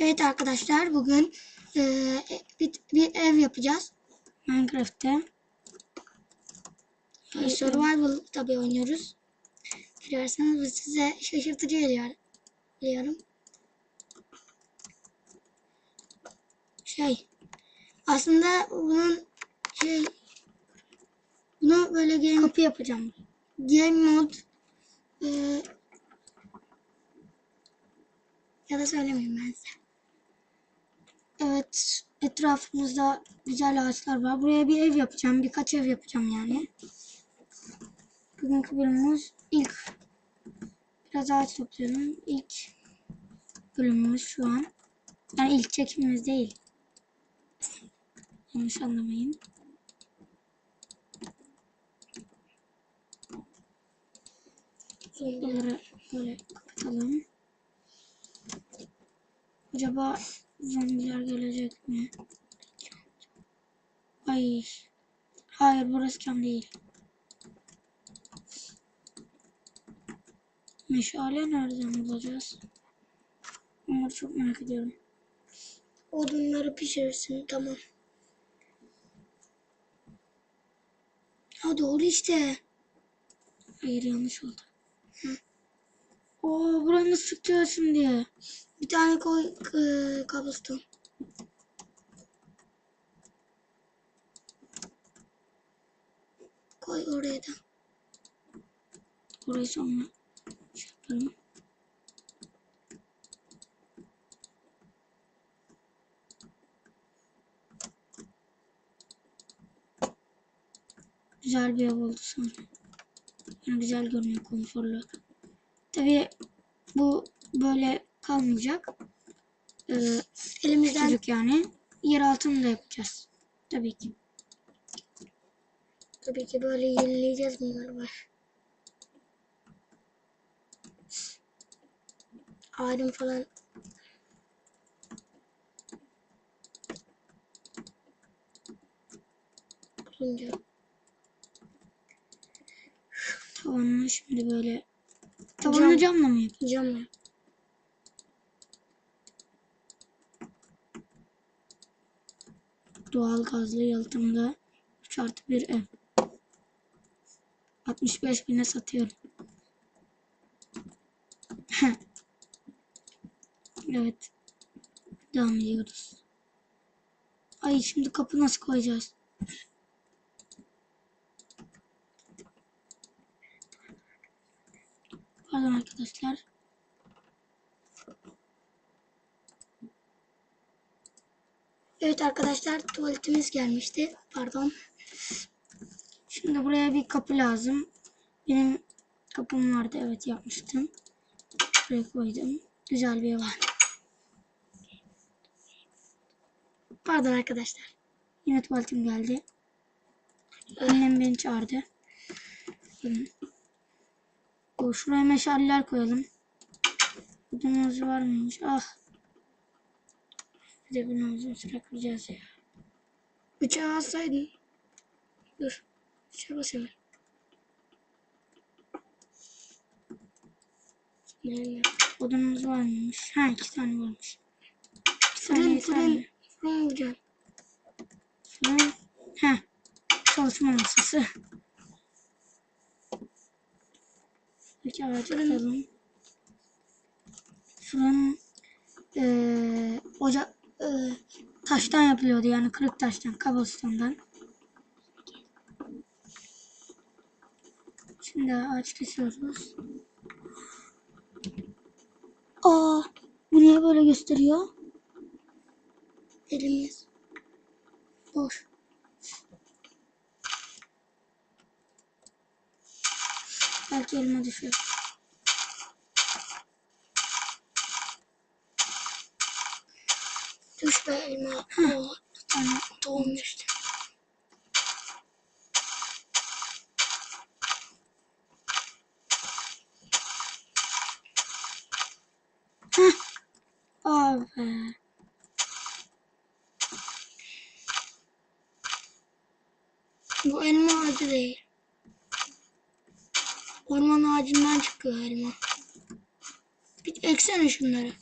Evet arkadaşlar bugün eee, bir, bir ev yapacağız. Minecraft'te. Eee, survival tabii oynuyoruz. Biliyorsanız bu size şaşırtıcı geliyor. Biliyorum. Şey aslında bunun şey bunu böyle game kapı yapacağım. Game mod eee, ya da söylemeyeyim ben size. Evet, etrafımızda güzel ağaçlar var. Buraya bir ev yapacağım, birkaç ev yapacağım yani. Bugünkü bölümümüz ilk biraz ağaç topluyorum. İlk bölümümüz şu an. Yani ilk çekimimiz değil. Yanlış anlamayın. Bunları böyle kapatalım. Acaba zombiler gelecek mi? Ay. Hayır burası cam değil. Meşale nereden bulacağız? Onları çok merak ediyorum. Odunları pişirirsin tamam. Ha doğru işte. Hayır yanlış oldu. Hı. Oo buranı nasıl çıkacağız şimdi? Bir tane koy e. Koy oraya da. Orayı sonra şey. Güzel bir ev oldu sanırım. Yani güzel görünüyor konforlu. Tabii bu böyle kalmayacak. Ee, elimizden küçücük yani. Yer altını da yapacağız. Tabii ki. Tabii ki böyle yenileyeceğiz bunları var. Aydın falan. Bulunca. Tavanını şimdi böyle Tavanını camla mı yapacağız? Camla. Doğal gazlı yalıtımda 3 artı 1 ev. 65 bine satıyorum. evet. Devam ediyoruz. Ay şimdi kapı nasıl koyacağız? Pardon arkadaşlar. Evet arkadaşlar tuvaletimiz gelmişti. Pardon. Şimdi buraya bir kapı lazım. Benim kapım vardı. Evet yapmıştım. Buraya koydum. Güzel bir ev var. Pardon arkadaşlar. Yine tuvaletim geldi. Annem beni çağırdı. Şuraya meşaleler koyalım. Budumuz var mıymış? Ah. Bir de bunu uzun süre kıracağız ya. Bıçağı alsaydın. Dur. Bıçağı basayım. Nereye? Odunumuz var mıymış? Ha iki tane varmış. Fırın fırın. Fırın vuracağım. Fırın. Ha. Çalışma masası. Peki ağacı atalım. Fırın eee ocak taştan yapılıyordu yani kırık taştan, kablostone'dan. Şimdi ağaç kesiyoruz. Aa, bu niye böyle gösteriyor? Elimiz boş. Belki elime düşüyor. Düş be elime. Tane tohum düştü. Heh. Bu elma ağacı değil. Orman ağacından çıkıyor elma. Bir eksene şunları.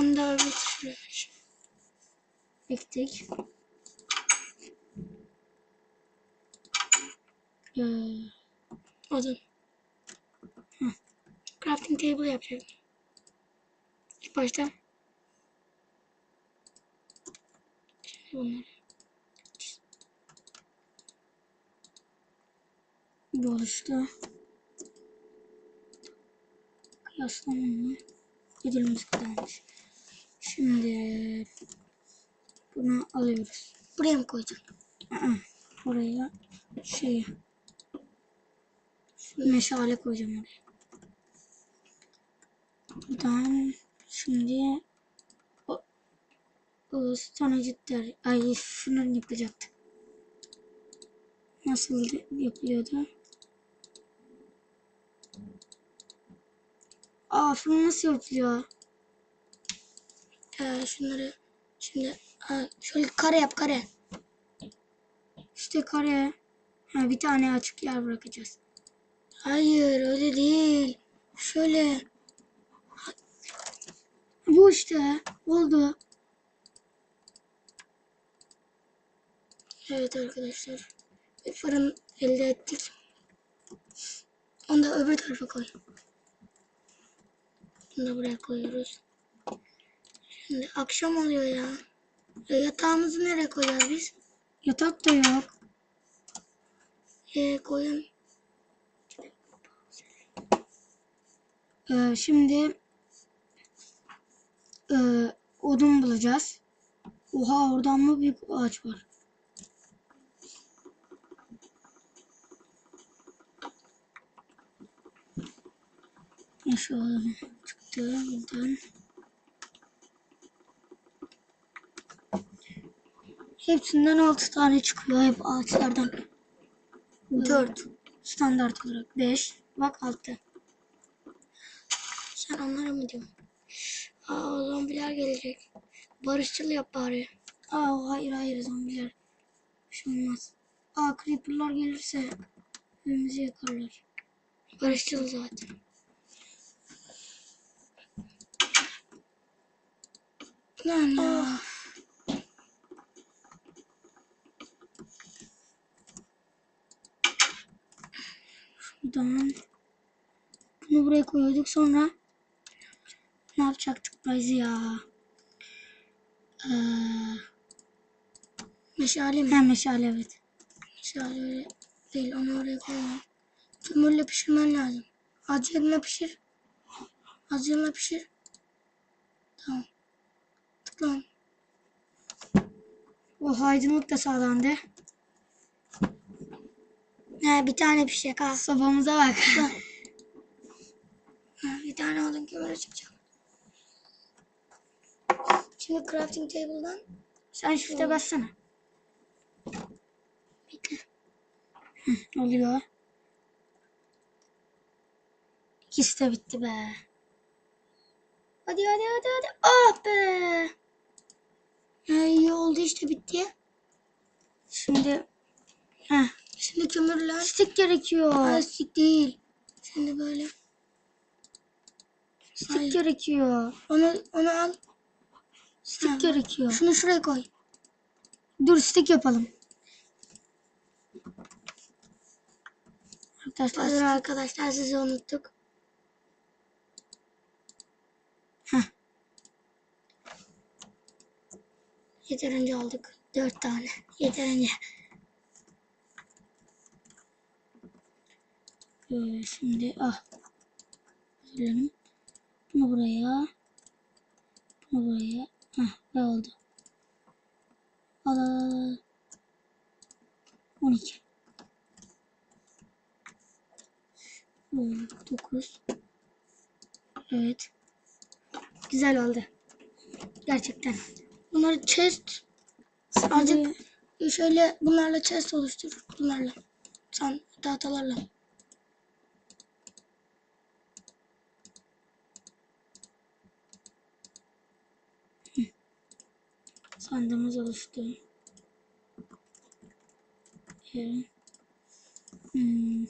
Onu da şuraya. Ektik. Ee, odun. Hı. Crafting table yapacaktım. İlk başta. Şimdi bunları. Bu oluştu. Kıyaslamamı ödülümüz kadarmış. Şimdi bunu alıyoruz. Buraya mı koyacağım? Buraya şey meşale koyacağım oraya. Buradan şimdi o, o stanacıtlar ay şunları yapacaktı. Nasıl yapılıyordu? Aa fırın nasıl yapılıyor? Ee, şunları şimdi şöyle kare yap kare. İşte kare. Ha, bir tane açık yer bırakacağız. Hayır öyle değil. Şöyle. Bu işte. Oldu. Evet arkadaşlar. Bir fırın elde ettik. Onu da öbür tarafa koy. Bunu da buraya koyuyoruz. Şimdi akşam oluyor ya. E, yatağımızı nereye koyacağız biz? Yatak da yok. E, koyun. Ee, şimdi e, odun bulacağız. Oha oradan mı büyük ağaç var? Odun çıktı buradan. Hepsinden 6 tane çıkıyor hep ağaçlardan. 4 standart olarak 5 bak 6. Sen onlara mı diyorsun? Aa zombiler gelecek. Barışçıl yap bari. Aa hayır hayır zombiler. Bir şey olmaz. Aa creeperlar gelirse evimizi yakarlar. Barışçıl zaten. Lan ya. Şuradan. Bunu buraya koyuyorduk sonra ne yapacaktık biz ya? Ee, meşale mi? Ha meşale evet. Meşale değil onu oraya koyma. Kömürle pişirmen lazım. Azıcık pişir. Azıcık pişir. Tamam. Tıkla. O aydınlık da sağlandı. He bir tane pişecek ha. Sobamıza bak. Ha, bir tane aldım kömüre çıkacak. Şimdi crafting table'dan sen shift'e bassana. Bekle. Hı, oluyor. İkisi de bitti be. Hadi hadi hadi hadi. Ah be. Ha, iyi oldu işte bitti. Şimdi Heh. Şimdi kömürler. Stik gerekiyor. Hayır stik değil. Şimdi böyle. Stik Hayır. gerekiyor. Onu onu al. Stik Ha, gerekiyor. Şunu şuraya koy. Dur stik yapalım. Arkadaşlar Hazır arkadaşlar sizi unuttuk. Heh. Yeterince aldık. Dört tane. Yeterince. Ee, şimdi ah. Özür dilerim. Bunu buraya. Bunu buraya. Heh, ve oldu. Al al. 12. 9. Evet. Güzel oldu. Gerçekten. Bunları chest azıcık şöyle bunlarla chest oluştur. Bunlarla. Sen tahtalarla. Pandamız oluştu. Evet. Hmm.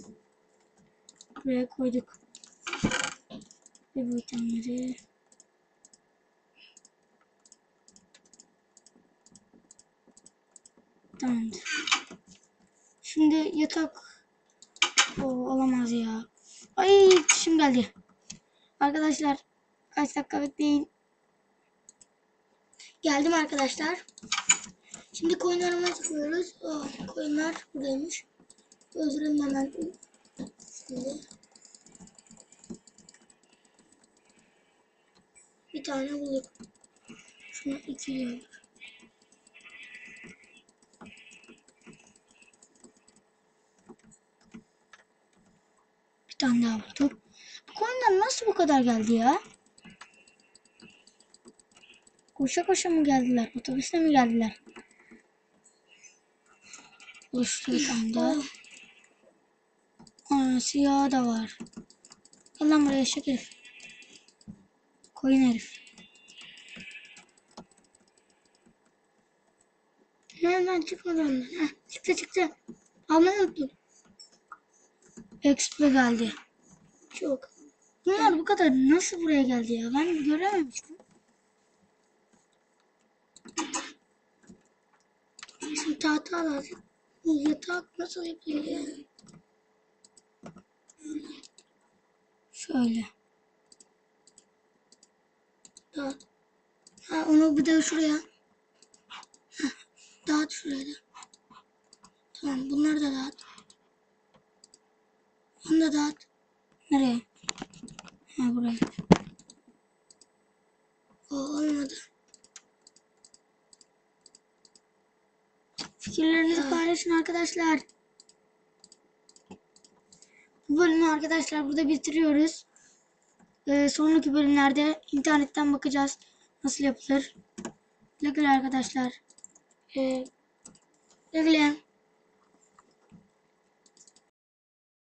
Buraya koyduk. Ve bu itemleri Tamamdır. Şimdi yatak Oo, olamaz ya. Ay şimdi geldi. Arkadaşlar kaç dakika bekleyin. Geldim arkadaşlar. Şimdi koyunlarımıza çıkıyoruz. Aa, koyunlar buradaymış. Öldürelim hemen. Şimdi. Bir tane bulduk. Şunu iki diyor. Bir tane daha bulduk. Bu koyunlar nasıl bu kadar geldi ya? Koşa koşa mı geldiler? Otobüsle mi geldiler? Tane daha. Aa, siyah da var. Gel lan buraya eşek herif. Koyun herif. Nereden çıkmadı ondan? Heh, çıktı çıktı. Almayı unuttum. Expo geldi. Çok. Bunlar bu kadar nasıl buraya geldi ya? Ben görememiştim. Şimdi tahta lazım. Yatak nasıl yapılıyor? Şöyle. Dağıt. Ha, onu bir de şuraya. Heh, dağıt şuraya da. Tamam bunları da dağıt. Onu da dağıt. Nereye? Ha buraya. O olmadı. Fikirlerinizi paylaşın arkadaşlar. Bu bölümü arkadaşlar burada bitiriyoruz. Ee, sonraki bölümlerde internetten bakacağız nasıl yapılır. Güle güle arkadaşlar. Ee, güle güle.